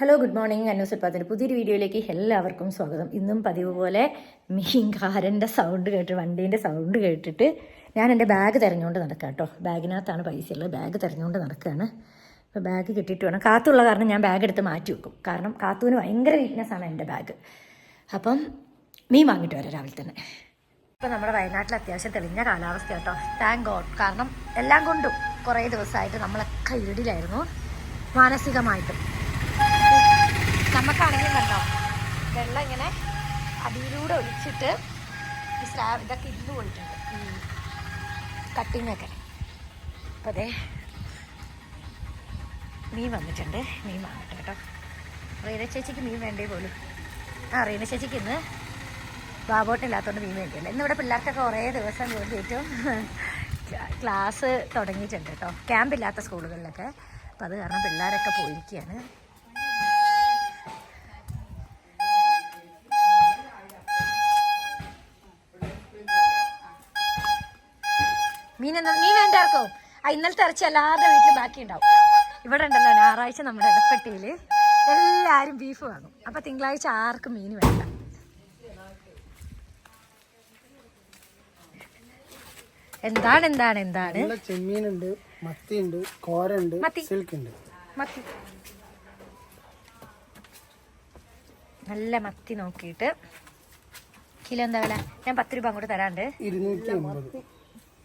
Hello good morning അന്നൂസ് ഉൽപ്പാദന പുതിയൊരു വീഡിയോയിലേക്ക് എല്ലാവർക്കും സ്വാഗതം. ഇന്നും പതിവ് പോലെ മീൻകാരന്റെ സൗണ്ട് കേട്ട് വണ്ടീന്റെ സൗണ്ട് കേട്ടിട്ട് ഞാൻ എന്റെ ബാഗ് തിരഞ്ഞുകൊണ്ട് നടക്കാം കേട്ടോ ബാഗിനകത്താണ് പൈസ ഉള്ളത് ബാഗ് തിരഞ്ഞുകൊണ്ട് നടക്കുകയാണ് അപ്പോൾ ബാഗ് കിട്ടിയിട്ട് വേണം. കാത്തുള്ള കാരണം ഞാൻ ബാഗ് എടുത്ത് മാറ്റി വെക്കും. കാരണം കാത്തുവിന് ഭയങ്കര വീക്ക്നെസ് ആണ് എന്റെ ബാഗ് അപ്പം മീൻ വാങ്ങിയിട്ട് വരാം രാവിലെ തന്നെ. ഇപ്പം നമ്മുടെ വയനാട്ടിൽ അത്യാവശ്യം തെളിഞ്ഞ കാലാവസ്ഥ കേട്ടോ താങ്ക് ഗോഡ് കാരണം എല്ലാം കൊണ്ടും കുറേ ദിവസമായിട്ട് നമ്മളൊക്കെ ഇരുടിലായിരുന്നു. മാനസികമായിട്ടും. നമുക്കാണെങ്കിലും കണ്ടോ? വെള്ളം ഇങ്ങനെ അടിയിലൂടെ ഒഴിച്ചിട്ട് ഈ സ്ലാബ് ഇതൊക്കെ ഇരുന്ന് പോയിട്ടുണ്ട്. ഈ കട്ടിങ്ങൊക്കെ. അപ്പോൾ അതെ മീൻ വന്നിട്ടുണ്ട്. മീൻ വാങ്ങട്ടെ കേട്ടോ. റീന ചേച്ചിക്ക് മീൻ വേണ്ടേ പോലും. ആ റീന ചേച്ചിക്ക് ഇന്ന് ബാബോട്ടില്ലാത്തതുകൊണ്ട് മീൻ വേണ്ടിയല്ല. ഇന്നിവിടെ പിള്ളേർക്കൊക്കെ കുറേ ദിവസം വേണ്ടിയിട്ടും ക്ലാസ് തുടങ്ങിയിട്ടുണ്ട് കേട്ടോ. ക്യാമ്പില്ലാത്ത സ്കൂളുകളിലൊക്കെ. അപ്പോൾ അത് കാരണം പിള്ളേരൊക്കെ പോയിരിക്കുകയാണ്. ആർക്കോ ആ ഇന്നലത്തെ ഇറച്ചി എല്ലാവരുടെ വീട്ടിൽ ബാക്കി ഉണ്ടാവും ഇവിടെ ഉണ്ടല്ലോ ഞായറാഴ്ച നമ്മുടെ ഇടപ്പെട്ടിയിൽ എല്ലാവരും ബീഫ് വാങ്ങും. അപ്പൊ തിങ്കളാഴ്ച ആർക്കും മീൻ വേണ്ട. എന്താണ് എന്താണ് എന്താണ്? ചെമ്മീനുണ്ട് മത്തിയുണ്ട് കോരുണ്ട്. സിൽക്ക് ഉണ്ട് മത്തി. നല്ല മത്തി നോക്കിയിട്ട്. കിലോ എന്താ വില? ഞാൻ പത്ത് രൂപ അങ്ങോട്ട് തരാണ്ട്. ഇരുന്നൂറ്റി അമ്പത്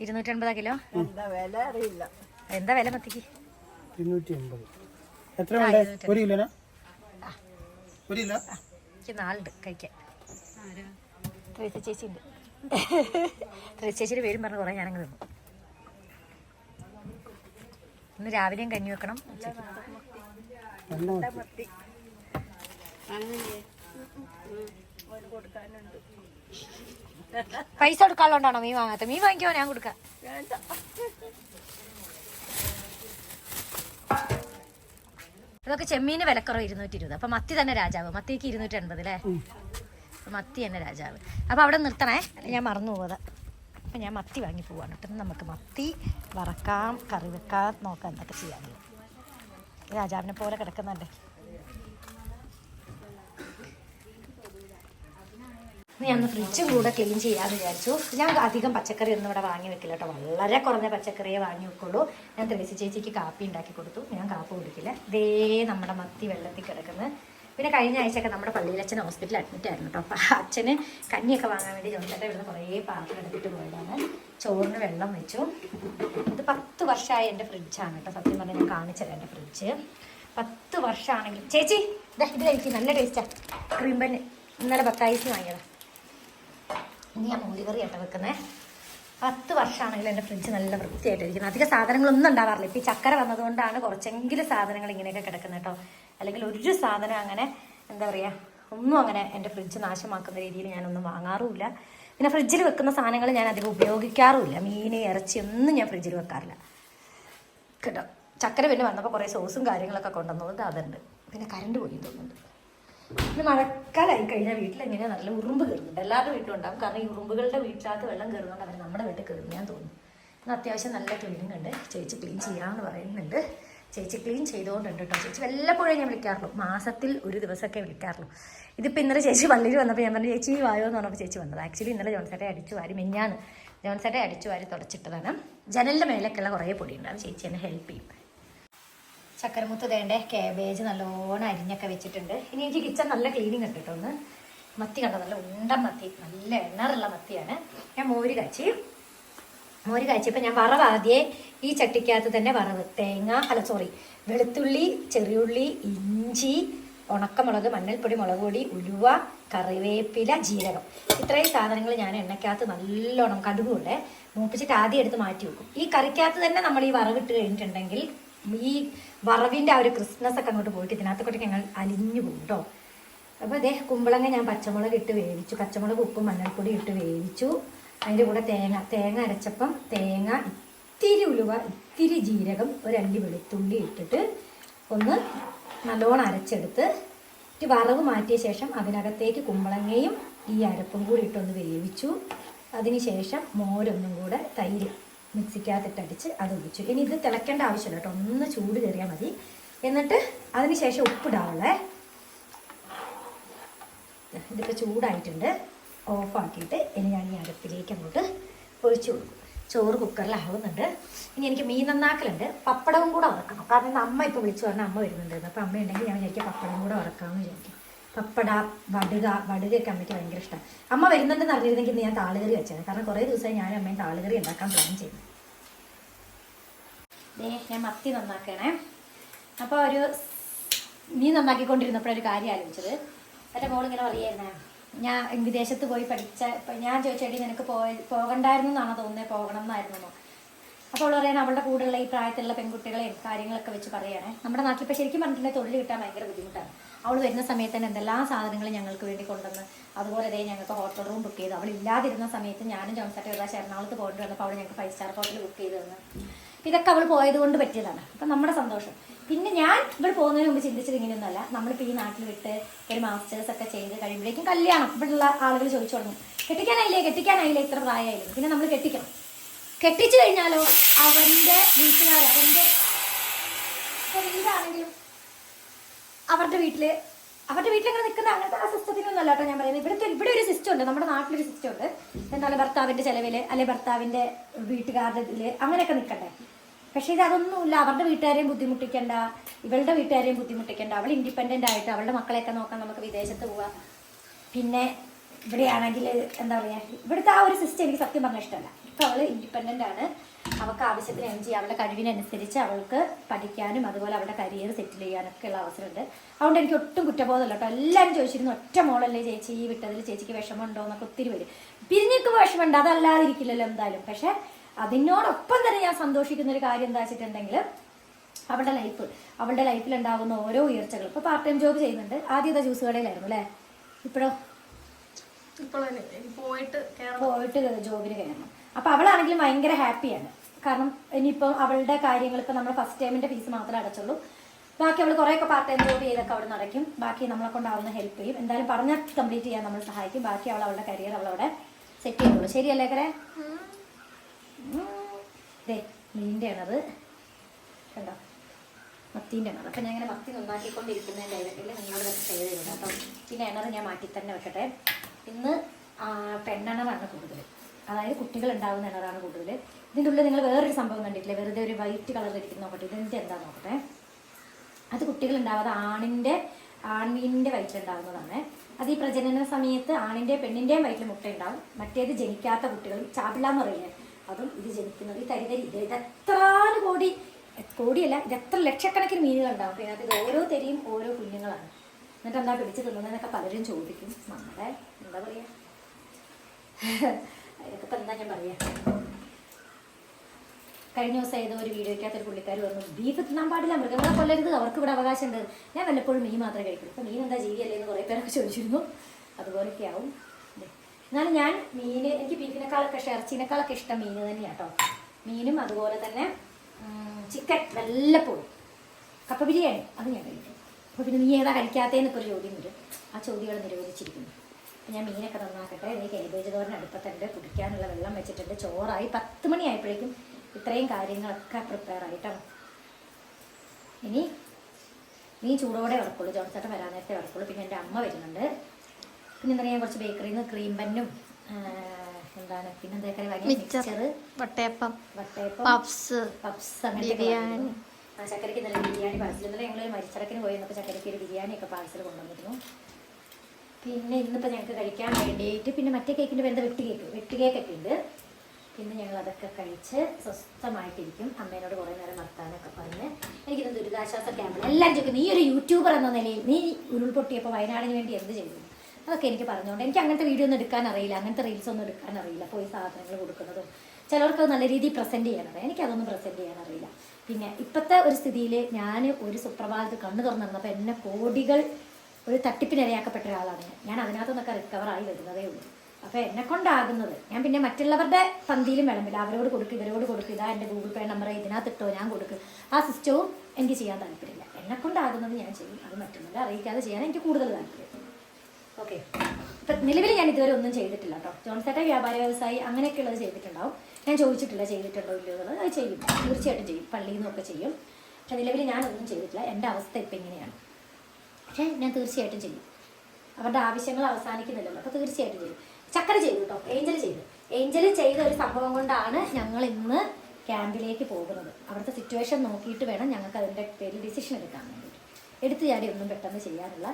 ഇരുന്നൂറ്റൻപതാ കിലോ? എന്താ വില മത്തിക്ക്? എത്ര വേണ്ടേ ഒരു കിലോനാ? ഒരു കിലോ? എനിക്ക് നാളുണ്ട് കഴിക്കാൻ. ത്രേസി ചേച്ചി ഉണ്ട് ത്രേസി ചേച്ചിയുടെ പേരും പറഞ്ഞ് കുറേ ഞാനങ്ങ് തിന്നു. ഇന്ന് രാവിലെയും കഞ്ഞി വെക്കണം. ഉച്ചയ്ക്ക്. പൈസ കൊടുക്കാനുള്ളതുകൊണ്ടാണോ മീൻ വാങ്ങാത്ത മീൻ വാങ്ങിക്കോ ഞാൻ കൊടുക്കാം. ഇതൊക്കെ ചെമ്മീന് വിലക്കുറവ് ഇരുന്നൂറ്റി ഇരുപത് അപ്പൊ മത്തി തന്നെ രാജാവ്. മത്തിക്ക് ഇരുന്നൂറ്റി എൺപത് അല്ലേ മത്തി തന്നെ രാജാവ്. അപ്പൊ അവിടെ നിർത്തണേ. ഞാൻ മറന്നു പോകാതെ അപ്പൊ ഞാൻ മത്തി വാങ്ങി പോവാണ് കേട്ടോ. നമുക്ക് മത്തി വറക്കാം കറി വെക്കാം നോക്കാം എന്തൊക്കെ ചെയ്യാൻ രാജാവിനെ പോലെ കിടക്കുന്നുണ്ട് ഞാൻ ഫ്രിഡ്ജ് കൂടെ ക്ലീൻ ചെയ്യാമെന്ന് വിചാരിച്ചു. ഞാൻ അധികം പച്ചക്കറി ഒന്നും ഇവിടെ വാങ്ങി വെക്കില്ല കേട്ടോ വളരെ കുറഞ്ഞ പച്ചക്കറിയെ വാങ്ങി വെക്കുള്ളൂ. ഞാൻ ത്രേസി ചേച്ചിക്ക് കാപ്പി ഉണ്ടാക്കി കൊടുത്തു. ഞാൻ കാപ്പി കുടിക്കില്ല. ദേ നമ്മുടെ മത്തി വെള്ളത്തിൽ കിടക്കുന്നത് പിന്നെ കഴിഞ്ഞ ആഴ്ചയൊക്കെ നമ്മുടെ പള്ളിയിലച്ഛൻ ഹോസ്പിറ്റലിൽ അഡ്മിറ്റ് ആയിരുന്നു കേട്ടോ അപ്പം അച്ഛന് കഞ്ഞിയൊക്കെ വാങ്ങാൻ വേണ്ടി ജോൺസേട്ടൻ ഇവിടുന്ന് കുറേ പാത്രം എടുത്തിട്ട് പോയതാണ്. ചോറിന് വെള്ളം വെച്ചു. ഇത് പത്ത് വർഷമായ എന്റെ ഫ്രിഡ്ജാണ് കേട്ടോ സത്യം പറഞ്ഞാൽ ഞാൻ കാണിച്ചത് എന്റെ ഫ്രിഡ്ജ് പത്ത് വർഷമാണെങ്കിൽ ചേച്ചി ഇത് കഴിക്കും. നല്ല ടേസ്റ്റാണ് ക്രീം ബന്ന് ഇന്നലെ ബത്തായിസ് വാങ്ങിയതാണ് ഇനി ഞാൻ മൂലികറി ആയിട്ട് വെക്കുന്നേ. പത്ത് വർഷമാണെങ്കിലും എന്റെ ഫ്രിഡ്ജ് നല്ല വൃത്തിയായിട്ടിരിക്കുന്നത് അധികം സാധനങ്ങളൊന്നും ഉണ്ടാവാറില്ല. ഇപ്പം ഈ ചക്കര വന്നതുകൊണ്ടാണ് കുറച്ചെങ്കിലും സാധനങ്ങൾ ഇങ്ങനെയൊക്കെ കിടക്കുന്നത് കേട്ടോ. അല്ലെങ്കിൽ ഒരു സാധനം അങ്ങനെ എന്താ പറയുക ഒന്നും അങ്ങനെ എന്റെ ഫ്രിഡ്ജ് നാശമാക്കുന്ന രീതിയിൽ ഞാനൊന്നും വാങ്ങാറുമില്ല. പിന്നെ ഫ്രിഡ്ജിൽ വെക്കുന്ന സാധനങ്ങൾ ഞാൻ അധികം ഉപയോഗിക്കാറുമില്ല. മീൻ ഇറച്ചി ഒന്നും ഞാൻ ഫ്രിഡ്ജിൽ വെക്കാറില്ല. കേട്ടോ. ചക്കര പിന്നെ വന്നപ്പോൾ കുറേ സോസും കാര്യങ്ങളൊക്കെ കൊണ്ടുവന്നത് അതുണ്ട്. പിന്നെ കറണ്ട് പോയി തോന്നുന്നുണ്ട്. പിന്നെ മഴക്കാലമായി കഴിഞ്ഞാൽ വീട്ടിൽ എങ്ങനെയാ നല്ല ഉറുമ്പ് കയറുന്നുണ്ട്. എല്ലാവരുടെ വീട്ടിലും ഉണ്ടാകും കാരണം ഈ ഉറുമ്പുകളുടെ വീട്ടിലാത്ത വെള്ളം കയറുന്നുണ്ട് അവർ നമ്മുടെ വീട്ടിൽ ഞാൻ തോന്നുന്നു. ഇന്ന് അത്യാവശ്യം നല്ല ക്ലീനിങ് ഉണ്ട്. ചേച്ചി ക്ലീൻ ചെയ്യാമെന്ന് പറയുന്നുണ്ട്. ചേച്ചി ക്ലീൻ ചെയ്തുകൊണ്ടുണ്ട് കേട്ടോ. ചേച്ചി വല്ലപ്പോഴേ ഞാൻ വിളിക്കാറുള്ളൂ. മാസത്തിൽ ഒരു ദിവസമൊക്കെ വിളിക്കാറുള്ളൂ. ഇതിപ്പോൾ ഇന്നലെ ചേച്ചി പള്ളിയിൽ വന്നപ്പോൾ ഞാൻ പറഞ്ഞു ചേച്ചി വായോ? എന്ന് പറഞ്ഞപ്പോൾ ചേച്ചി വന്നത്. ആക്ച്വലി ഇന്നലെ ജോൺസേട്ടെ അടിച്ചു വാരി മെഞ്ഞാണ് ജോൺസേട്ടെ അടിച്ചു വാരി തുടച്ചിട്ടതാണ്. ജനലിന്റെ മേലേക്കുള്ള കുറേ പൊടിയുണ്ട്. അത് ചേച്ചി എന്നെ ഹെൽപ്പ് ചെയ്യും. ചക്കരമുത്ത് തേണ്ടേ കാബേജ് നല്ലോണം അരിഞ്ഞൊക്കെ വെച്ചിട്ടുണ്ട്. ഇനി എനിക്ക് കിച്ചൺ നല്ല ക്ലീനിങ് ഉണ്ട് ഒന്ന്. മത്തി കണ്ട നല്ല ഉണ്ടൻ മത്തി നല്ല എണ്ണറുള്ള മത്തിയാണ്. ഞാൻ മോര് കാച്ചി. മോര് കാച്ചിയപ്പോൾ ഞാൻ വറവ് ആദ്യേ ഈ ചട്ടിക്കകത്ത് തന്നെ വറവ്. തേങ്ങ അല്ല സോറി വെളുത്തുള്ളി ചെറിയുള്ളി ഇഞ്ചി ഉണക്കമുളക് മഞ്ഞൾപ്പൊടി മുളക് പൊടി ഉലുവ കറിവേപ്പില ജീരകം. ഇത്രയും സാധനങ്ങൾ ഞാൻ എണ്ണയ്ക്കകത്ത് നല്ലോണം കടുകുണ്ട് മൂപ്പിച്ചിട്ട് ആദ്യം എടുത്ത് മാറ്റി വെക്കും. ഈ കറിക്കകത്ത് തന്നെ നമ്മൾ ഈ വറവിട്ട് കഴിഞ്ഞിട്ടുണ്ടെങ്കിൽ ഈ വറവിന്റെ ആ ഒരു ക്രിസ്മസ് ഒക്കെ അങ്ങോട്ട് പോയിട്ട് ഇതിനകത്തൊക്കെ ഞങ്ങൾ അലിഞ്ഞു പോകും കേട്ടോ അപ്പോൾ അതേ കുമ്പളങ്ങ ഞാൻ പച്ചമുളക് ഇട്ട് വേവിച്ചു. പച്ചമുളക് ഉപ്പും മഞ്ഞൾപ്പൊടി ഇട്ട് വേവിച്ചു. അതിന്റെ കൂടെ തേങ്ങ തേങ്ങ അരച്ചപ്പം തേങ്ങ ഇത്തിരി ഉലുവ ഇത്തിരി ജീരകം ഒരു അല്ലി വെളുത്തുള്ളി ഇട്ടിട്ട് ഒന്ന് നല്ലോണം അരച്ചെടുത്ത് ഈ വറവ് മാറ്റിയ ശേഷം അതിനകത്തേക്ക് കുമ്പളങ്ങയും ഈ അരപ്പും കൂടി ഇട്ടൊന്ന് വേവിച്ചു. അതിനുശേഷം മോരൊന്നും കൂടെ തൈര് മിക്സിക്കകത്തിട്ടടിച്ച് അത് ഒഴിച്ചു. ഇനി ഇത് തിളക്കേണ്ട ആവശ്യമില്ല കേട്ടോ. ഒന്ന് ചൂട് കയറിയാൽ മതി. എന്നിട്ട് അതിന് ശേഷം ഉപ്പിടാവുള്ളേ ഇതിപ്പോൾ ചൂടായിട്ടുണ്ട്. ഓഫാക്കിയിട്ട് ഇനി ഞാൻ ഈ അടുപ്പിലേക്ക് അങ്ങോട്ട് ഒഴിച്ചു കൊടുക്കും. ചോറ് കുക്കറിലാവുന്നുണ്ട് ഇനി എനിക്ക് മീൻ നന്നാക്കലുണ്ട്. പപ്പടവും കൂടെ വറക്കണം. കാരണം അമ്മ ഇപ്പോൾ വിളിച്ചു പറഞ്ഞാൽ അമ്മ വരുന്നുണ്ടായിരുന്നു. അപ്പോൾ അമ്മ ഉണ്ടെങ്കിൽ ഞാൻ വിചാരിക്കും പപ്പടം കൂടെ വറക്കാമെന്ന് വിചാരിക്കും. പപ്പട വടുക വടുകയൊക്കെ അമ്മയ്ക്ക് ഭയങ്കര ഇഷ്ടമാണ് അമ്മ വരുന്നുണ്ടെന്ന് അറിഞ്ഞിരുന്നെങ്കിൽ ഞാൻ താളുകറി വെച്ചത് കാരണം കുറേ ദിവസമായി ഞാൻ അമ്മയും താളുകറി ഉണ്ടാക്കാൻ പ്ലാൻ ചെയ്തു ഞാൻ മത്തി നന്നാക്കണേ. അപ്പോൾ ഒരു നീ നന്നാക്കിക്കൊണ്ടിരുന്നപ്പോഴൊരു കാര്യം ആലോചിച്ചത്. എന്റെ മോൾ ഇങ്ങനെ പറയായിരുന്നേ ഞാൻ വിദേശത്ത് പോയി പഠിച്ച ഞാൻ ചോദിച്ചേടി നിനക്ക് പോയി പോകണ്ടായിരുന്നു എന്നാണോ തോന്നുന്നത് പോകണം എന്നായിരുന്നു അപ്പോൾ അവൾ പറയണ അവളുടെ കൂടെയുള്ള ഈ പ്രായത്തിലുള്ള പെൺകുട്ടികളെയും കാര്യങ്ങളൊക്കെ വെച്ച് പറയുകയാണെ നമ്മുടെ നാട്ടിൽ ഇപ്പോൾ ശരിക്കും പറഞ്ഞിട്ടുണ്ടെങ്കിൽ തൊഴിൽ കിട്ടാൻ ഭയങ്കര ബുദ്ധിമുട്ടാണ്. അവൾ വരുന്ന സമയത്ത് തന്നെ എന്തെല്ലാം സാധനങ്ങൾ ഞങ്ങൾക്ക് വേണ്ടി കൊണ്ടുവന്ന് അതുപോലെ തന്നെ ഞങ്ങൾക്ക് ഹോട്ടൽ റൂം ബുക്ക് ചെയ്തു. അവൾ ഇല്ലാതിരുന്ന സമയത്ത് ഞാനും ജോൺസട്ട് ഒരു പ്രാവശ്യം എറണാകുളത്ത് പോയിട്ട് വന്നപ്പോൾ അവൾ ഞങ്ങൾക്ക് ഫൈവ് സ്റ്റാർ ഹോട്ടൽ ബുക്ക് ചെയ്തു തന്നു. ഇതൊക്കെ അവൾ പോയത് കൊണ്ട് പറ്റിയതാണ്. അപ്പം നമ്മുടെ സന്തോഷം. പിന്നെ ഞാൻ ഇവിടെ പോകുന്നതിന് മുമ്പ് ചിന്തിച്ചത് ഇങ്ങനെയൊന്നുമല്ല. നമ്മളിപ്പോൾ ഈ നാട്ടിൽ വിട്ട് ഒരു മാസ്റ്റേഴ്സ് ഒക്കെ ചെയ്ത് കഴിയുമ്പോഴേക്കും കല്യാണം. ഇവിടെയുള്ള ആളുകൾ ചോദിച്ചു തുടങ്ങും കെട്ടിക്കാനായില്ലേ? കെട്ടിക്കാനായില്ലേ? ഇത്ര പ്രായമായില്ലേ? പിന്നെ നമ്മൾ കെട്ടിക്കണം. കെട്ടിച്ചു കഴിഞ്ഞാലോ അവന്റെ വീട്ടുകാർ അവന്റെ ഇപ്പൊ വീടാണെങ്കിലും അവരുടെ വീട്ടിൽ അവരുടെ വീട്ടിൽ അങ്ങനെ നിൽക്കുന്ന അങ്ങനത്തെ ആ സിസ്റ്റത്തിനൊന്നും അല്ല കേട്ടോ ഞാൻ പറയുന്നത്. ഇവിടുത്തെ ഇവിടെ ഒരു സിസ്റ്റം ഉണ്ട് നമ്മുടെ നാട്ടിലൊരു സിസ്റ്റം ഉണ്ട് എന്താണ് ഭർത്താവിന്റെ ചെലവിൽ അല്ലെ ഭർത്താവിന്റെ വീട്ടുകാരുടെ ഇതിൽ അങ്ങനെയൊക്കെ നിൽക്കണ്ടേ പക്ഷേ ഇത് അതൊന്നുമില്ല അവരുടെ വീട്ടുകാരെയും ബുദ്ധിമുട്ടിക്കണ്ട. ഇവളുടെ വീട്ടുകാരെയും ബുദ്ധിമുട്ടിക്കണ്ട. അവൾ ഇൻഡിപെൻഡന്റ് ആയിട്ട് അവളുടെ മക്കളെയൊക്കെ നോക്കാൻ നമുക്ക് വിദേശത്ത് പോവാം. പിന്നെ ഇവിടെയാണെങ്കിൽ എന്താ പറയുക ഇവിടുത്തെ ആ ഒരു സിസ്റ്റം എനിക്ക് സത്യം പറഞ്ഞ ഇഷ്ടമല്ല. ഇപ്പം അവൾ ഇൻഡിപെൻഡന്റ് ആണ്. അവൾക്ക് ആവശ്യത്തിന് എൻജി അവളുടെ കഴിവിനനുസരിച്ച് അവൾക്ക് പഠിക്കാനും അതുപോലെ അവളുടെ കരിയർ സെറ്റിൽ ചെയ്യാനൊക്കെ ഉള്ള അവസരമുണ്ട്. അതുകൊണ്ട് എനിക്ക് ഒട്ടും കുറ്റബോധമല്ല കേട്ടോ. എല്ലാവരും ചോദിച്ചിരുന്നു ഒറ്റ മോളല്ലേ ചേച്ചി ഈ വിട്ടതിൽ ചേച്ചിക്ക് വിഷമമുണ്ടോ? എന്നൊക്കെ ഒത്തിരി വരും പിരിഞ്ഞിക്ക് വിഷമമുണ്ട് അതല്ലാതിരിക്കില്ലല്ലോ എന്തായാലും. പക്ഷെ അതിനോടൊപ്പം തന്നെ ഞാൻ സന്തോഷിക്കുന്ന ഒരു കാര്യം എന്താ വെച്ചിട്ടുണ്ടെങ്കിൽ അവളുടെ ലൈഫ് അവളുടെ ലൈഫിൽ ഉണ്ടാകുന്ന ഓരോ ഉയർച്ചകൾ ഇപ്പോൾ പാർട്ട് ടൈം ജോബ് ചെയ്യുന്നുണ്ട്. ആദ്യത്തെ ജ്യൂസ് കടയിലായിരുന്നു അല്ലേ? ഇപ്പോഴോ? പോയിട്ട് പോയിട്ട് ജോബിന് കയറണം അപ്പൊ അവളാണെങ്കിലും ഭയങ്കര ഹാപ്പിയാണ്. കാരണം ഇനിയിപ്പോ അവളുടെ കാര്യങ്ങൾ ഇപ്പൊ നമ്മൾ ഫസ്റ്റ് ടൈമിന്റെ ഫീസ് മാത്രമേ അടച്ചുള്ളൂ. ബാക്കി അവൾ കുറേയൊക്കെ പാർട്ട് ടൈം ജോലി ചെയ്തൊക്കെ അവിടെ നടക്കും. ബാക്കി നമ്മളെ കൊണ്ടാവുന്ന ഹെൽപ്പ് ചെയ്യും. എന്തായാലും പറഞ്ഞാൽ കംപ്ലീറ്റ് ചെയ്യാൻ നമ്മൾ സഹായിക്കും. ബാക്കി അവൾ അവളുടെ കരിയർ അവളവിടെ സെറ്റ് ചെയ്യുള്ളൂ ശരിയല്ലേ കരെ ദേ മീന്റെ ആണത് കണ്ടോ? മത്തീന്റെ ആണ് അപ്പം ഞാൻ ഇങ്ങനെ മത്തി നന്നാക്കിക്കൊണ്ടിരിക്കുന്നതിന്റെ ഇടയിൽ നിങ്ങളോട് ഷെയർ ചെയ്യുന്നത് കേട്ടോ പിന്നെ എണ്ണത് ഞാൻ മാറ്റി തന്നെ വെക്കട്ടെ. ഇന്ന് ആ, പെണ്ണെണ്ണമാണ് കൂടുതൽ അതായത് കുട്ടികൾ ഉണ്ടാകുന്ന എണ്ണറാണ് കൂടുതൽ ഇതിന്റെ ഉള്ളിൽ നിങ്ങൾ വേറൊരു സംഭവം കണ്ടിട്ടില്ലേ? വെറുതെ ഒരു വൈറ്റ് കളർ ഇരിക്കുന്ന നോക്കട്ടെ. ഇതിന്റെ എന്താ നോക്കട്ടെ? അത് കുട്ടികൾ ഉണ്ടാവാതെ ആണിന്റെ ആൺമീനിന്റെ വയറ്റിലുണ്ടാകുന്നതാണ് അത് ഈ പ്രജനന സമയത്ത് ആണിന്റെയും പെണ്ണിന്റെയും വയറ്റിൽ മുട്ട ഉണ്ടാവും. മറ്റേത് ജനിക്കാത്ത കുട്ടികളും ചാപില്ല എന്ന് പറയുന്നത് അതും ഇത് ജനിക്കുന്നത് ഈ തരിതരി. ഇത് ഇത് എത്രാൽ കോടി കോടിയല്ല ഇത് എത്ര ലക്ഷക്കണക്കിന് മീനുകൾ ഉണ്ടാവും. പിന്നെ അതിൽ ഓരോ തരിയും ഓരോ കുഞ്ഞുങ്ങളാണ്. എന്നിട്ട് എന്താ പിടിച്ച് തിന്നുന്നതെന്നൊക്കെ പലരും ചോദിക്കും. നമ്മുടെ എന്താ പറയുക അതിനൊക്കെ ഇപ്പം എന്താ ഞാൻ പറയാ? കഴിഞ്ഞ ദിവസം ഏതോ ഒരു വീഡിയോയ്ക്കകത്ത് ഒരു പുള്ളിക്കാർ പറഞ്ഞു ബീഫ് തിന്നാൻ പാടില്ല മൃഗങ്ങളെ കൊല്ലരുത് അവർക്ക് ഇവിടെ അവകാശമുണ്ട്. ഞാൻ വല്ലപ്പോഴും മീൻ മാത്രമേ കഴിക്കുള്ളൂ. ഇപ്പം മീൻ എന്താ ജീവിയല്ലേ എന്ന് കുറേ പേരൊക്കെ ചോദിച്ചിരുന്നു. അതുപോലെയൊക്കെ ആവും. എന്നാലും ഞാൻ മീൻ എനിക്ക് ബീഫിനേക്കാളൊക്കെ ഇറച്ചിനേക്കാളൊക്കെ ഇഷ്ടം മീൻ തന്നെയാണ് കേട്ടോ മീനും അതുപോലെ തന്നെ ചിക്കൻ വല്ലപ്പോഴും. കപ്പ ബിരിയാണി അത് ഞാൻ കഴിക്കും. അപ്പോൾ പിന്നെ നീ ഏതാ കഴിക്കാത്തതെന്നൊക്കെ ഒരു ചോദ്യം വരും. ആ ചോദ്യങ്ങൾ നിരോധിച്ചിരിക്കുന്നു. ഞാൻ മീനൊക്കെ നന്നാക്കട്ടെ. ഇനി കേബേജ് തോരൻ അടുപ്പത്തുണ്ട് കുടിക്കാനുള്ള വെള്ളം വെച്ചിട്ടുണ്ട്. ചോറായി പത്ത് മണിയായപ്പോഴേക്കും ഇത്രയും കാര്യങ്ങളൊക്കെ പ്രിപ്പയർ ആയിട്ടാണ്. ഇനി നീ ചൂടോടെ വറക്കുള്ളൂ. ജോൺസേട്ടൻ വരാൻ നേരത്തെ വറക്കുള്ളൂ. പിന്നെ എന്റെ അമ്മ വരുന്നുണ്ട്. പിന്നെ എന്താ ഞാൻ കുറച്ച് ബേക്കറിയിൽ നിന്ന് ക്രീം ബന്നും എന്താണ് പിന്നെ ബേക്കറി. മിക്സർ വട്ടയപ്പം വട്ടയപ്പം പപ്സ് പപ്സ് അങ്ങനത്തെ ബിരിയാണി. ചക്കരയ്ക്ക് ഇന്നലെ ബിരിയാണി പാഴ്സൽ ഇന്നലെ ഞങ്ങൾ മരിച്ചടക്കിന് പോയി വന്നപ്പോൾ ചക്കരയ്ക്ക് ഒരു ബിരിയാണി ഒക്കെ പാഴ്സൽ കൊണ്ടുവന്നിരുന്നു. പിന്നെ ഇന്നിപ്പോൾ ഞങ്ങൾക്ക് കഴിക്കാൻ വേണ്ടിയിട്ട് പിന്നെ മറ്റേ കേക്കിന്റെ പേര് വെട്ട് കേക്ക് വെട്ട് കേക്കൊക്കെ ഉണ്ട്. പിന്നെ ഞങ്ങൾ അതൊക്കെ കഴിച്ച് സ്വസ്ഥമായിട്ടിരിക്കും. അമ്മേനോട് കുറേ നേരം വർത്താനൊക്കെ പറഞ്ഞ് എനിക്കിന്ന് ദുരിതാശ്വാസ ക്യാമ്പിൽ എല്ലാം ചോദിക്കും നീ ഒരു യൂട്യൂബർ എന്ന നിലയിൽ നീ ഉരുൾപൊട്ടിയപ്പോൾ വയനാടിന് വേണ്ടി എന്ത് ചെയ്തു? അതൊക്കെ എനിക്ക് പറഞ്ഞുകൊണ്ട് എനിക്ക് അങ്ങനത്തെ വീഡിയോ ഒന്നും എടുക്കാൻ അറിയില്ല. അങ്ങനത്തെ റീൽസ് ഒന്നും എടുക്കാൻ അറിയില്ല. പോയി സാധനങ്ങൾ കൊടുക്കുന്നതും ചിലർക്ക് അത് നല്ല രീതിയിൽ പ്രസന്റ് ചെയ്യാൻ അറിയാം. എനിക്കതൊന്നും പ്രസന്റ് ചെയ്യാൻ അറിയില്ല. പിന്നെ ഇപ്പോഴത്തെ ഒരു സ്ഥിതിയിൽ ഞാൻ ഒരു സുപ്രഭാതത്തിൽ കണ്ണു തുറന്നിരുന്നപ്പോൾ എന്നെ കോടികൾ ഒരു തട്ടിപ്പിനിരയാക്കപ്പെട്ട ഒരാളാണ് ഞാൻ. ഞാൻ അതിനകത്തു നിന്നൊക്കെ റിക്കവറായി വരുന്നതേ ഉള്ളൂ. അപ്പോൾ എന്നെ കൊണ്ടാകുന്നത് ഞാൻ പിന്നെ മറ്റുള്ളവരുടെ പന്തിയിലും വിളമ്പില്ല. അവരോട് കൊടുക്കും ഇവരോട് കൊടുക്കും. ഇതാ എന്റെ ഗൂഗിൾ പേ നമ്പർ ഇതിനകത്ത് ഇട്ടോ ഞാൻ കൊടുക്കും. ആ സിസ്റ്റവും എനിക്ക് ചെയ്യാൻ താല്പര്യമില്ല. എന്നെ കൊണ്ടാകുന്നത് ഞാൻ ചെയ്യും. അത് മറ്റുള്ളവരെ അറിയിക്കാതെ ചെയ്യാൻ എനിക്ക് കൂടുതൽ താല്പര്യം. ഓക്കെ ഇപ്പം നിലവിൽ ഞാൻ ഇതുവരെ ഒന്നും ചെയ്തിട്ടില്ല കേട്ടോ. ജോൺസേട്ട വ്യാപാര വ്യവസായി അങ്ങനെയൊക്കെയുള്ളത് ചെയ്തിട്ടുണ്ടാവും. ഞാൻ ചോദിച്ചിട്ടില്ല ചെയ്തിട്ടുണ്ടോ ഇല്ലയോ എന്നുള്ളത്. അത് ചെയ്യും. തീർച്ചയായിട്ടും ചെയ്യും. പള്ളിയിൽ നിന്നൊക്കെ ചെയ്യും. പക്ഷെ നിലവിൽ ഞാനൊന്നും ചെയ്തിട്ടില്ല. എന്റെ അവസ്ഥ ഇപ്പം ഇങ്ങനെയാണ്. പക്ഷേ ഞാൻ തീർച്ചയായിട്ടും ചെയ്യും. അവരുടെ ആവശ്യങ്ങൾ അവസാനിക്കുന്നില്ലല്ലോ അപ്പോൾ തീർച്ചയായിട്ടും ചെയ്യും. ചക്കര ചെയ്തു കേട്ടോ. ഏഞ്ചൽ ചെയ്തു. ഏഞ്ചൽ ചെയ്ത ഒരു സംഭവം കൊണ്ടാണ് ഞങ്ങൾ ഇന്ന് ക്യാമ്പിലേക്ക് പോകുന്നത്. അവിടുത്തെ സിറ്റുവേഷൻ നോക്കിയിട്ട് വേണം ഞങ്ങൾക്ക് അതിന്റെ പേരിൽ ഡിസിഷൻ എടുക്കാൻ വേണ്ടിയിട്ട്. എടുത്തു ചാടി ഒന്നും പെട്ടെന്ന് ചെയ്യാനുള്ള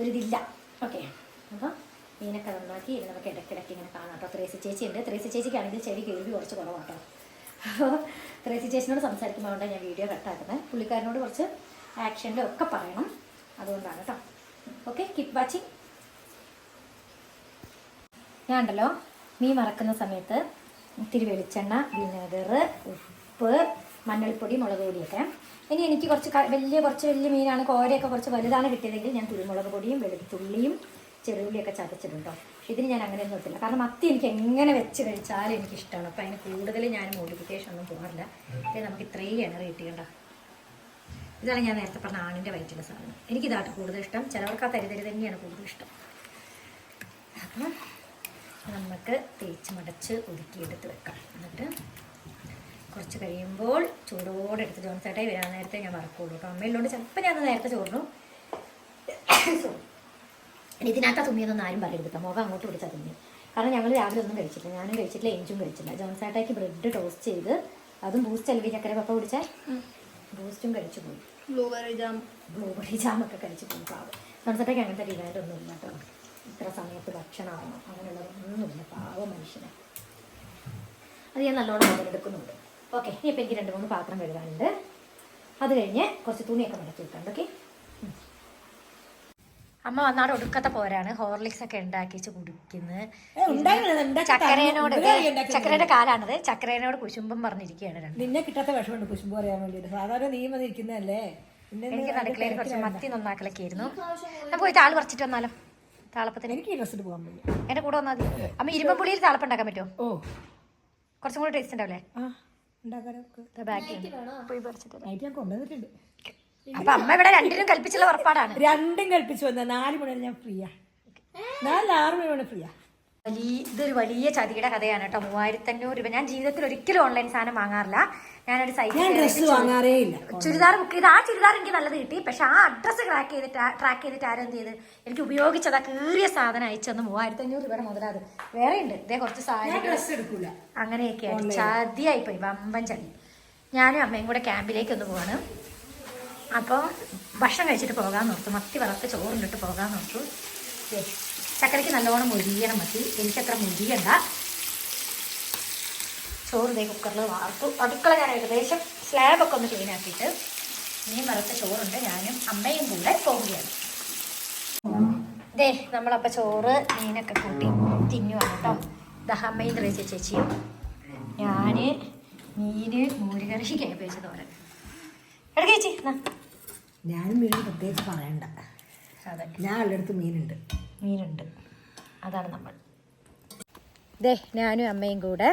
ഒരിതില്ല ഓക്കെ അപ്പോൾ മീനൊക്കെ നന്നാക്കി ഇനി നമുക്ക് ഇടയ്ക്കിടയ്ക്ക് ഇങ്ങനെ കാണാം കേട്ടോ. ത്രേസി ചേച്ചി ഉണ്ട്. ത്രേസി ചേച്ചിക്കാണെങ്കിൽ ചെടി കേൾവി കുറച്ച് കുറവാട്ടോ. അപ്പോൾ ത്രേസി ചേച്ചിനോട് സംസാരിക്കുമ്പോൾ ഞാൻ വീഡിയോ കട്ടാക്കുന്നത് പുള്ളിക്കാരനോട് കുറച്ച് ആക്ഷന്റെ ഒക്കെ പറയണം. അതുകൊണ്ടാണ് കേട്ടോ ഓക്കെ കീപ് വാച്ചിങ് ഞാൻ ഉണ്ടല്ലോ മീൻ മറക്കുന്ന സമയത്ത് ഇത്തിരി വെളിച്ചെണ്ണ വിനെഗർ ഉപ്പ് മഞ്ഞൾപ്പൊടി മുളക് പൊടിയൊക്കെ. ഇനി എനിക്ക് കുറച്ച് വലിയ കുറച്ച് വലിയ മീനാണ് കോരയൊക്കെ കുറച്ച് വലുതാണ് കിട്ടിയതെങ്കിൽ ഞാൻ കുരുമുളക് പൊടിയും വെളുത്തുള്ളിയും ചെറുള്ളിയൊക്കെ ചതച്ചിട്ടുണ്ടോ ഇതിന് ഞാൻ അങ്ങനെ ഒന്നും ഇട്ടില്ല. കാരണം മത്തി എനിക്ക് എങ്ങനെ വെച്ച് കഴിച്ചാലും എനിക്കിഷ്ടമാണ്. അപ്പോൾ അതിന് കൂടുതൽ ഞാൻ മോഡിഫിക്കേഷൻ ഒന്നും പോകാറില്ല. നമുക്ക് ഇത്രയും എണ്ണ കിട്ടിയണ്ട ഇതാണ് ഞാൻ നേരത്തെ പറഞ്ഞ ആണിന്റെ വയറ്റിലെ സാധനം. എനിക്കിതാട്ടോ കൂടുതൽ ഇഷ്ടം. ചിലവർക്ക് ആ തരിതരി തന്നെയാണ് കൂടുതൽ ഇഷ്ടം. അപ്പം നമുക്ക് തേച്ച് മടച്ച് ഒതുക്കിയെടുത്ത് വെക്കാം. എന്നിട്ട് കുറച്ച് കഴിയുമ്പോൾ ചൂടോടെ എടുത്ത് ജോൺസേട്ടായി വരാൻ നേരത്തെ ഞാൻ വറക്കുള്ളൂ കേട്ടോ. അമ്മയിലോണ്ട് ചിലപ്പോൾ ഞാൻ നേരത്തെ ചോറിനു. ഇതിനകത്ത് തുമ്മിയൊന്നും ആരും പറയരുത് കേട്ടോ. മുഖം അങ്ങോട്ട് പിടിച്ചാൽ തുമ്മി കാരണം ഞങ്ങൾ രാവിലെ ഒന്നും കഴിച്ചില്ല ഞാനും കഴിച്ചിട്ടില്ല എഞ്ചും കഴിച്ചില്ല ജോൺസേട്ടായിക്ക് ബ്രെഡ് ടോസ്റ്റ് ചെയ്ത് അതും ബൂസ്റ്റ് അല്ലെങ്കിൽ ചക്കര പപ്പ കുടിച്ചാൽ ബൂസ്റ്റും കഴിച്ചു പോയി. Blueberry jam. ബ്ലൂബെറി ജാമൊക്കെ കഴിച്ച് പോകും പാവം. സൺസെറ്റൊക്കെ അങ്ങനത്തെ ഡിമാൻഡ് ഒന്നുമില്ല കേട്ടോ. ഇത്ര സമയത്ത് ഭക്ഷണമാണോ? അങ്ങനെയുള്ളതൊന്നുമില്ല പാവം മനുഷ്യനെ. അത് ഞാൻ നല്ലോണം മുതലെടുക്കുന്നുണ്ട് ഓക്കെ ഇനി എനിക്ക് രണ്ട് മൂന്ന് പാത്രം കഴുകാനുണ്ട്. അത് കഴിഞ്ഞ് കുറച്ച് തുണിയൊക്കെ മടക്കി വെക്കാണ്ട് ഓക്കെ അമ്മ വന്നാട് ഒടുക്കത്തെ പോരാണ്. ഹോർലിക്സ് ഒക്കെ ഉണ്ടാക്കിച്ച് കുടിക്കുന്നത് ചക്കരേനോട് ചക്കരയുടെ കാലാണത്. ചക്കരേനോട് കുശുമ്പം പറഞ്ഞിരിക്കുകയാണ് രണ്ട്. നിന്നെ കിട്ടാത്ത വിഷമുണ്ട് കുശുമ്പ് പറയാൻ വേണ്ടിട്ട് സാധാരണ നീ വന്നിരിക്കുന്നതല്ലേ എനിക്ക് നടക്കളയിൽ കുറച്ച് മത്തി നന്നാക്കലൊക്കെ ആയിരുന്നു ഞാൻ പോയി താൾ പറിച്ചിട്ട് വന്നാലോ? താളപ്പത്തിന്. എനിക്ക് ഇൻട്രസ്റ്റ് പോകാൻ പറ്റില്ല എന്റെ കൂടെ വന്നാൽ മതി. അമ്മ ഇരുമ്പുള്ളിയിൽ താളപ്പം ഉണ്ടാക്കാൻ പറ്റുമോ? ഓ. കുറച്ചും കൂടി ടേസ്റ്റ് ഉണ്ടാവില്ലേ ആ ഉണ്ടാക്കാനൊക്കെ ബാക്കി പോയി പറിച്ചിട്ട് കൊണ്ടുവന്നിട്ടുണ്ട്. അപ്പൊ അമ്മ ഇവിടെ രണ്ടിനും കൽപ്പിച്ചുള്ള ഉറപ്പാടാണ്. രണ്ടും കൽപ്പിച്ചു വന്ന നാല് മണി ഞാൻ ഫ്രീയാ. നാല് ആറ് മണി വരെ ഫ്രീയാ. വലിയ ഇതൊരു വലിയ ചതിയുടെ കഥയാണ് കേട്ടോ. മൂവായിരത്തി അഞ്ഞൂറ് രൂപ. ഞാൻ ജീവിതത്തിൽ ഒരിക്കലും ഓൺലൈൻ സാധനം വാങ്ങാറില്ല. ഞാനൊരു സൈസ് സൈറ്റ് ഡ്രസ്സ് വാങ്ങാറേ ഇല്ല. ചുരിദാർ ബുക്ക് ചെയ്ത് ആ ചുരിദാർ എനിക്ക് നല്ലത് കിട്ടി. പക്ഷെ ആ അഡ്രസ്സ് ട്രാക്ക് ചെയ്തിട്ട് ട്രാക്ക് ചെയ്തിട്ട് ആരും ചെയ്ത്? എനിക്ക് ഉപയോഗിച്ചത് ആ കീറിയ സാധനം അയച്ചെന്ന് മൂവായിരത്തി അഞ്ഞൂറ് രൂപയുടെ മുതലാത് വേറെ ഉണ്ട്. ഇതേ കുറച്ച് സാധനം അങ്ങനെയൊക്കെയാണ് ചതിയായി പോയി വമ്പൻ ചതി. ഞാനും അമ്മയും കൂടെ ക്യാമ്പിലേക്ക് ഒന്ന് പോവാണ്. അപ്പോൾ ഭക്ഷണം കഴിച്ചിട്ട് പോകാൻ നോർത്തു മത്തി വറുത്ത് ചോറിണ്ടിട്ട് പോകാൻ ദേ, ചക്കരയ്ക്ക് നല്ലോണം മുരിയണം മതി എനിക്കത്ര മുരിയണ്ട. ചോറ് ഇതേ കുക്കറിൽ വാർത്തു. അടുക്കള ഞാൻ ഏകദേശം സ്ലാബൊക്കെ ഒന്ന് ക്ലീൻ ആക്കിയിട്ട് മീൻ വറുത്ത ചോറുണ്ട്. ഞാനും അമ്മയും കൂടെ പോവുകയാണ്. ദേ നമ്മളപ്പോൾ ചോറ് മീനൊക്കെ കൂട്ടി തിന്നുവാണ് കേട്ടോ. ദഹമ്മയും ത്രേച്ച ചേച്ചിയും. ഞാൻ മീന് മോരുകറി കേപ്പേച്ച് തോരൻ എടുക്ക ചേച്ചി എന്നാ. ഞാനും മീൻ പ്രത്യേകിച്ച് പറയണ്ട. അതെ. ഞാൻ അല്ലടുത്ത് മീനുണ്ട്. മീനുണ്ട്. അതാണ് നമ്മൾ. ദേ ഞാനും അമ്മയും കൂടെ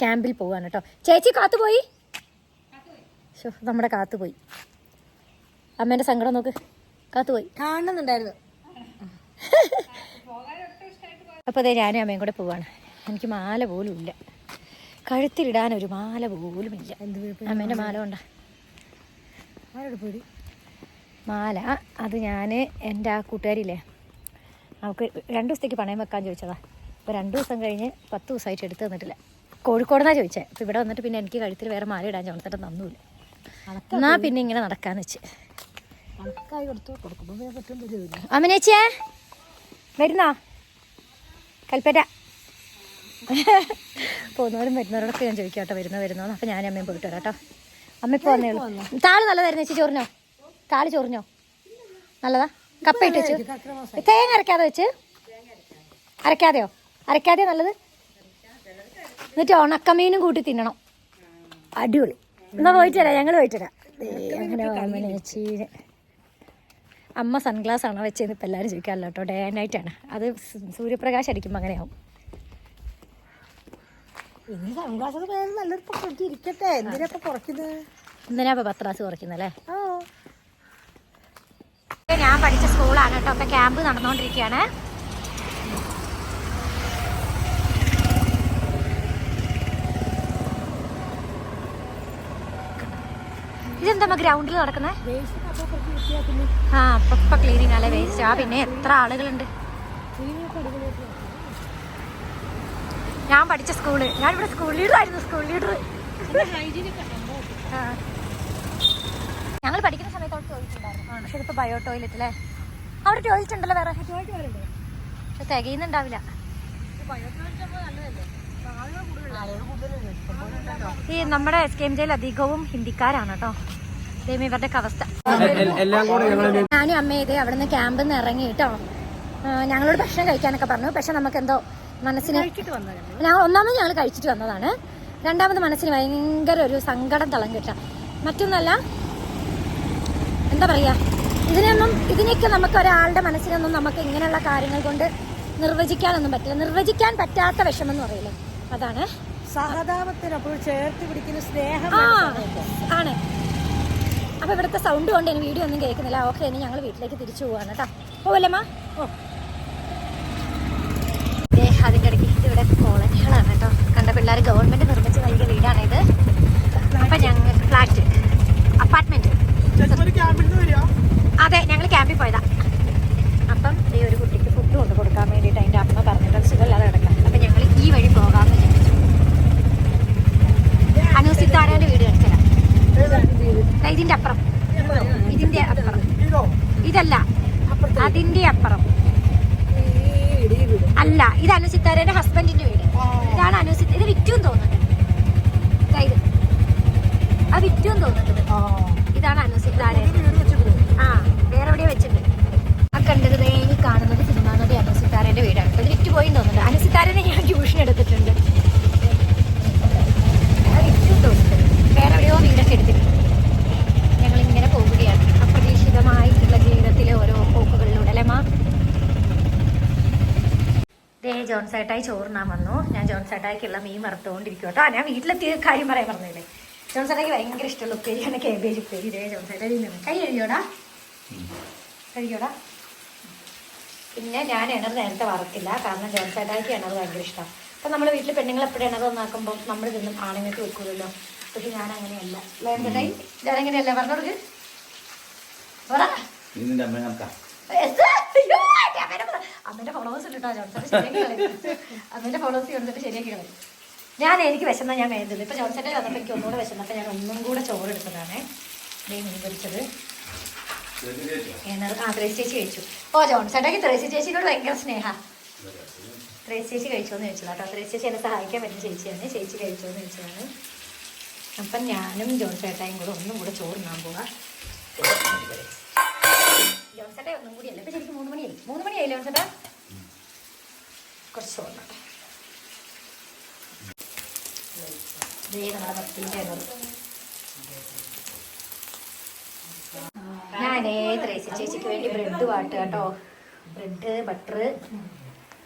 ക്യാമ്പിൽ പോവാണ് കേട്ടോ. ചേച്ചി കാത്തുപോയി നമ്മുടെ കാത്തുപോയി അമ്മേന്റെ സങ്കടം നോക്ക്. കാത്തുപോയി കാണുന്നുണ്ടായിരുന്നു. അപ്പോൾ അതെ ഞാനും അമ്മയും കൂടെ പോവാണ്. എനിക്ക് മാല പോലും ഇല്ല. കഴുത്തിലിടാൻ ഒരു മാല പോലും ഇല്ല. അമ്മേന്റെ മാല കൊണ്ടാ. പോയി മാല അത് ഞാൻ എന്റെ ആ കൂട്ടുകാരിയില്ലേ അവൾക്ക് രണ്ട് ദിവസത്തേക്ക് പണയം വെക്കാൻ ചോദിച്ചതാ. അപ്പോൾ രണ്ട് ദിവസം കഴിഞ്ഞ് പത്ത് ദിവസമായിട്ട് എടുത്ത് തന്നിട്ടില്ല. കോഴിക്കോടെന്നാണ് ചോദിച്ചത് അപ്പോൾ ഇവിടെ വന്നിട്ട് പിന്നെ എനിക്ക് കഴുത്തിൽ വേറെ മാല ഇടാൻ ചോദിച്ചിട്ട് തന്നൂല്ല. എന്നാ പിന്നെ ഇങ്ങനെ നടക്കാന്ന് വെച്ച്. അമ്മനേച്ചിയേ വരുന്നോ? കൽപ്പറ്റ. പോകുന്നവരും വരുന്നവരോടൊക്കെ ഞാൻ ചോദിക്കാം കേട്ടോ വരുന്നോ വരുന്നോ അപ്പോൾ ഞാൻ അമ്മയും പോയിട്ട് വരാം കേട്ടോ. അമ്മ ഇപ്പോൾ വന്നേ ഉള്ളൂ. താൾ നല്ലതായിരുന്നു ചേച്ചി ചോറിനോ താൾ ചോറിനോ നല്ലതാ? കപ്പ ഇട്ട് വെച്ചു. തേങ്ങ അരക്കാതെ വെച്ച്. അരക്കാതെയോ? അരക്കാതെയോ നല്ലത്? എന്നിട്ട് ഉണക്കമീനും കൂട്ടി തിന്നണം. അടിപൊളി. എന്നാ പോയിട്ട് തരാം ഞങ്ങൾ പോയിട്ട് തരാം അങ്ങനെ അമ്മ സൺഗ്ലാസ് ആണോ വെച്ചതെന്ന് ഇപ്പം എല്ലാവരും ചോദിക്കാറില്ല കേട്ടോ. ഡേ ആൻഡ് നൈറ്റ് ആണ് അത് സൂര്യപ്രകാശം അടിക്കുമ്പോൾ അങ്ങനെയാവും. ഇനി സൺഗ്ലാസ് പോയാലും നല്ലൊരു പൊക്കി ഇരിക്കട്ടെ. എന്തിനാ ഇപ്പൊ കുറയ്ക്കുന്നത്? എന്തിനാ ഇപ്പൊ പത്രാസ് കുറയ്ക്കുന്നല്ലേ? ഓ. ഞാൻ പഠിച്ച സ്കൂളാണ് കേട്ടോ. ഇപ്പൊ ക്യാമ്പ് നടന്നുകൊണ്ടിരിക്കുകയാണ് ഇതെന്താ ഗ്രൗണ്ടിൽ നടക്കുന്നത് ആ അപ്പൊ ക്ലീനിങ് അല്ലേ വേസ്റ്റ് ആ പിന്നെ എത്ര ആളുകളുണ്ട് ക്ലീനിങ് അടിപൊളിയായിട്ട് ഞാൻ പഠിച്ച സ്കൂൾ. ഞാൻ ഇവിടെ സ്കൂൾ ലീഡർ ആയിരുന്നു സ്കൂൾ ലീഡർ ഞങ്ങൾ പഠിക്കുന്ന സമയത്ത് അവിടെ ടോയ്ലറ്റ് ഉണ്ടായിരുന്നു പക്ഷെ ഇപ്പൊ ബയോ ടോയ്ലറ്റ് അല്ലേ അവിടെ ടോയ്ലറ്റ് ഉണ്ടല്ലോ വേറെ ടോയ്ലറ്റ് പക്ഷെ തികയുന്നുണ്ടാവില്ല. ഈ നമ്മുടെ എസ് കെ എം ജയിൽ അധികവും ഹിന്ദിക്കാരാണ് കേട്ടോ. ദൈവം ഇവരുടെ അവസ്ഥ. എല്ലാം കൂടെ ഞങ്ങൾ ഞാനും അമ്മയും ഇതേ അവിടെ നിന്ന് ക്യാമ്പിൽ നിന്ന് ഇറങ്ങി കേട്ടോ ഞങ്ങളോട് ഭക്ഷണം കഴിക്കാനൊക്കെ പറഞ്ഞു. പക്ഷെ നമുക്ക് എന്തോ മനസ്സിന് ഞങ്ങൾ ഒന്നാമത് ഞങ്ങൾ കഴിച്ചിട്ട് വന്നതാണ്. രണ്ടാമത് മനസ്സിന് ഭയങ്കര ഒരു സങ്കടം തളം കിട്ട. മറ്റൊന്നല്ല എന്താ പറയാ ഇതിനൊന്നും ഇതിനൊക്കെ നമുക്ക് ഒരാളുടെ മനസ്സിനൊന്നും നമുക്ക് ഇങ്ങനെയുള്ള കാര്യങ്ങൾ കൊണ്ട് നിർവചിക്കാനൊന്നും പറ്റില്ല. നിർവചിക്കാൻ പറ്റാത്ത വിഷമം എന്ന് പറയില്ലേ? അതാണ്. സഹതാപത്തിനപ്പോൾ ചേർത്ത് പിടിക്കുന്ന സ്നേഹം ആണ്. അപ്പൊ ഇവിടുത്തെ സൗണ്ട് കൊണ്ട് ഇനി വീഡിയോ ഒന്നും കേൾക്കുന്നില്ല. ഓക്കെ ഇനി ഞങ്ങൾ വീട്ടിലേക്ക് തിരിച്ചു പോവാണ് കേട്ടോ. മാ ഓ ദേ, അതിന്റെ ഇടയ്ക്ക് ഇവിടെ കോളനികളാണ് കേട്ടോ പിള്ളേർ ഗവൺമെന്റ് നിർമ്മിച്ച നൽകിയ വീടാണ് ഇത്. അപ്പൊ ഞങ്ങൾ ഫ്ലാറ്റ് അപ്പാർട്ട്മെന്റ് അതെ ഞങ്ങൾ ക്യാമ്പിൽ പോയതാ. അപ്പം ഈ ഒരു കുട്ടിക്ക് ഫുഡ് കൊണ്ട് കൊടുക്കാൻ വേണ്ടിയിട്ട് അതിന്റെ അമ്മ പറഞ്ഞിട്ട് സുഖമില്ലാതെ കിടക്കാം അപ്പൊ ഞങ്ങൾ ഈ വഴി പോകാമെന്ന് വിചാരിച്ചു. വീട് കാണിച്ചതാ ഇതിന്റെ അപ്പുറം. ഇതിന്റെ അപ്പുറം. ഇതല്ല. അതിന്റെ അപ്പുറം. അല്ല ഇത് അനുസിത്താരേന്റെ ഹസ്ബൻഡിന്റെ വീട്. ഇതാണ് അനുസിത്ത ഇത് വിറ്റും തോന്നുന്നുണ്ട്. ഇത് ആ വിറ്റും തോന്നുന്നുണ്ട്. ഇതാണ് അനുസിത്താരൻ ആ വേറെ എവിടെയോ വെച്ചിട്ടുണ്ട് ആ കണ്ടത് ഈ കാണുന്നത് സിനിമാ നടി അനുസിത്താരന്റെ വീടാണ്. ഇത് വിറ്റ് പോയി തോന്നുന്നുണ്ട്. അനുസിത്താരനെ ഞാൻ ട്യൂഷൻ എടുത്തിട്ടുണ്ട്. വിറ്റും തോന്നുന്നുണ്ട്. വേറെ എവിടെയോ വീടൊക്കെ എടുത്തിട്ടുണ്ട്. ഞങ്ങൾ ഇങ്ങനെ പോവുകയാണ്. അപ്രതീക്ഷിതമായിട്ടുള്ള ജീവിതത്തിലെ ഓരോ പോക്കുകളിലൂടെ അല്ലേ ദേ ജോൺസേട്ടായി ചോറിനാൻ വന്നു. ഞാൻ ജോൺസേട്ടായിക്കുള്ള മീൻ വറുത്തുകൊണ്ടിരിക്കും കേട്ടോ. ഞാൻ വീട്ടിലെത്തിയ കാര്യം പറയാൻ പറഞ്ഞില്ലേ ജോൺസേട്ടായിക്ക് ഭയങ്കര ഇഷ്ടമുള്ള ഉപ്പേരിയാണ് കേബേജ് ഉപ്പേരി. ദേ ജോൺസേട്ടായി നിന്ന് കൈ കഴിയോടാ കഴിയോടാ പിന്നെ ഞാൻ എണർ നേരത്തെ വറക്കില്ല കാരണം ജോൺസേട്ടായിക്ക് എണർ ഭയങ്കര ഇഷ്ടമാണ് അപ്പം നമ്മൾ വീട്ടിൽ പെണ്ണുങ്ങൾ എപ്പോഴും എണർ നന്നാക്കുമ്പോൾ നമ്മൾ തിന്നും. ആണുങ്ങൾക്ക് വെക്കൂലല്ലോ. പക്ഷെ ഞാൻ അങ്ങനെയല്ല ജോൺസേട്ടായി പറഞ്ഞോടുക്ക് പറ. ഞാൻ എനിക്ക് വിശന്ന ഞാൻ വേണ്ടത്. ഇപ്പൊ ജോൺസന്റെ വന്നപ്പോ എനിക്ക് ഒന്നുകൂടെ വിശന്നപ്പോ ഞാൻ ഒന്നും കൂടെ ചോറ് എടുത്തതാണ്. മീൻ പൊരിച്ചത്. ആ ത്രേസി ചേച്ചി കഴിച്ചു. ഓ ജോൺസേട്ടയ്ക്ക് ത്രേസി ചേച്ചിയോട് ഭയങ്കര സ്നേഹ. ത്രേസി ചേച്ചി കഴിച്ചോ എന്ന് ചോദിച്ചത് കേട്ടോ. ത്രേസി ചേച്ചി എന്നെ സഹായിക്കാൻ പറ്റുന്ന ചേച്ചിയാണ്. ചേച്ചി കഴിച്ചോ എന്ന് ചോദിച്ചതാണ്. അപ്പം ഞാനും ജോൺസേട്ടായും കൂടെ ഒന്നും കൂടെ ചോറുണ്ണാൻ പോവാ. ജോൺസേട്ടാ ഒന്നും കൂടി അല്ല ഇപ്പം ശരിക്കും മൂന്ന് മണിയായി. മൂന്ന് മണിയായി ജോൺസേട്ടാ കുറച്ച് ചോറിനട്ടെ ദേ നമ്മുടെ ഭക്തിന്റെ ഞാനേ ത്രേസി ചേച്ചിക്ക് വേണ്ടി ബ്രെഡ് വാട്ടുക കേട്ടോ. ബ്രെഡ് ബട്ടർ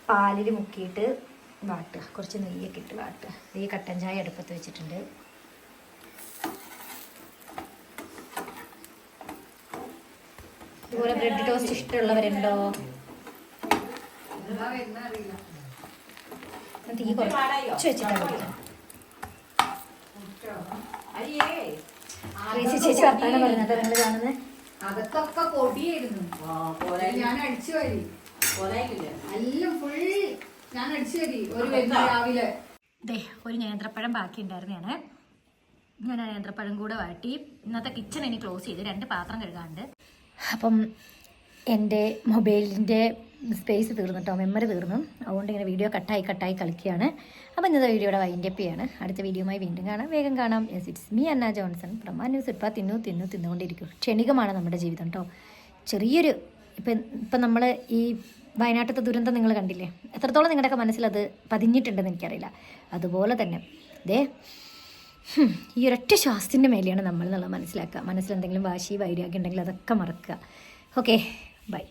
പാലിൽ മുക്കിയിട്ട് വാട്ടുക. കുറച്ച് നെയ്യൊക്കെ ഇട്ട് വാട്ടുക. ഈ കട്ടൻ ചായ അടുപ്പത്ത് വെച്ചിട്ടുണ്ട്. ഇതുപോലെ ബ്രെഡ് ടോസ്റ്റ് ഇഷ്ടമുള്ളവരുണ്ടോ? ഞാൻ തീ കുറച്ച് വെച്ചിട്ടാണ് കുടിക്കുന്നത് ചേച്ചി വർത്താനം പറയുന്നത് നിങ്ങൾ കാണുന്നത് അതൊക്കെ പൊടിയായിരുന്നു ഞാൻ അടിച്ചു വരി. എല്ലാം ഫുൾ ഞാൻ അടിച്ചു വരി. ഒരു രാവിലെ. ദേ ഒരു നേന്ത്രപ്പഴം ബാക്കി ഉണ്ടായിരുന്നതാണ് ഞാൻ ആ നേന്ത്രപ്പഴം കൂടെ വാട്ടി. ഇന്നത്തെ കിച്ചൺ ഇനി ക്ലോസ് ചെയ്ത് രണ്ട് പാത്രം കഴുകാണ്ട് അപ്പം എന്റെ മൊബൈലിന്റെ സ്പേസ് തീർന്നിട്ടോ മെമ്മറി തീർന്നു. അതുകൊണ്ട് ഇങ്ങനെ വീഡിയോ കട്ടായി കട്ടായി കളിക്കുകയാണ്. അപ്പം ഇന്നത്തെ വീഡിയോയുടെ വൈൻഡപ്പ് ചെയ്യാണ്. അടുത്ത വീഡിയോയുമായി വീണ്ടും കാണാം. വേഗം കാണാം. Yes it's me Anna Johnson. പ്രമാ news ഇപ്പം തിന്നു തിന്നു തിന്നുകൊണ്ടിരിക്കും ക്ഷണികമാണ് നമ്മുടെ ജീവിതം കേട്ടോ. ചെറിയൊരു ഇപ്പം ഇപ്പം നമ്മൾ ഈ വയനാട്ടിലത്തെ ദുരന്തം നിങ്ങൾ കണ്ടില്ലേ? എത്രത്തോളം നിങ്ങളുടെയൊക്കെ മനസ്സിൽ അത് പതിഞ്ഞിട്ടുണ്ടെന്ന് എനിക്കറിയില്ല. അതുപോലെ തന്നെ ദേ ഈ ഒരൊറ്റ ശ്വാസത്തിന്റെ മേലെയാണ് നമ്മൾ എന്നുള്ളത് മനസ്സിലാക്കുക. മനസ്സിൽ എന്തെങ്കിലും വാശി വൈരാഗ്യം ഉണ്ടെങ്കിൽ അതൊക്കെ മറക്കുക. Okay bye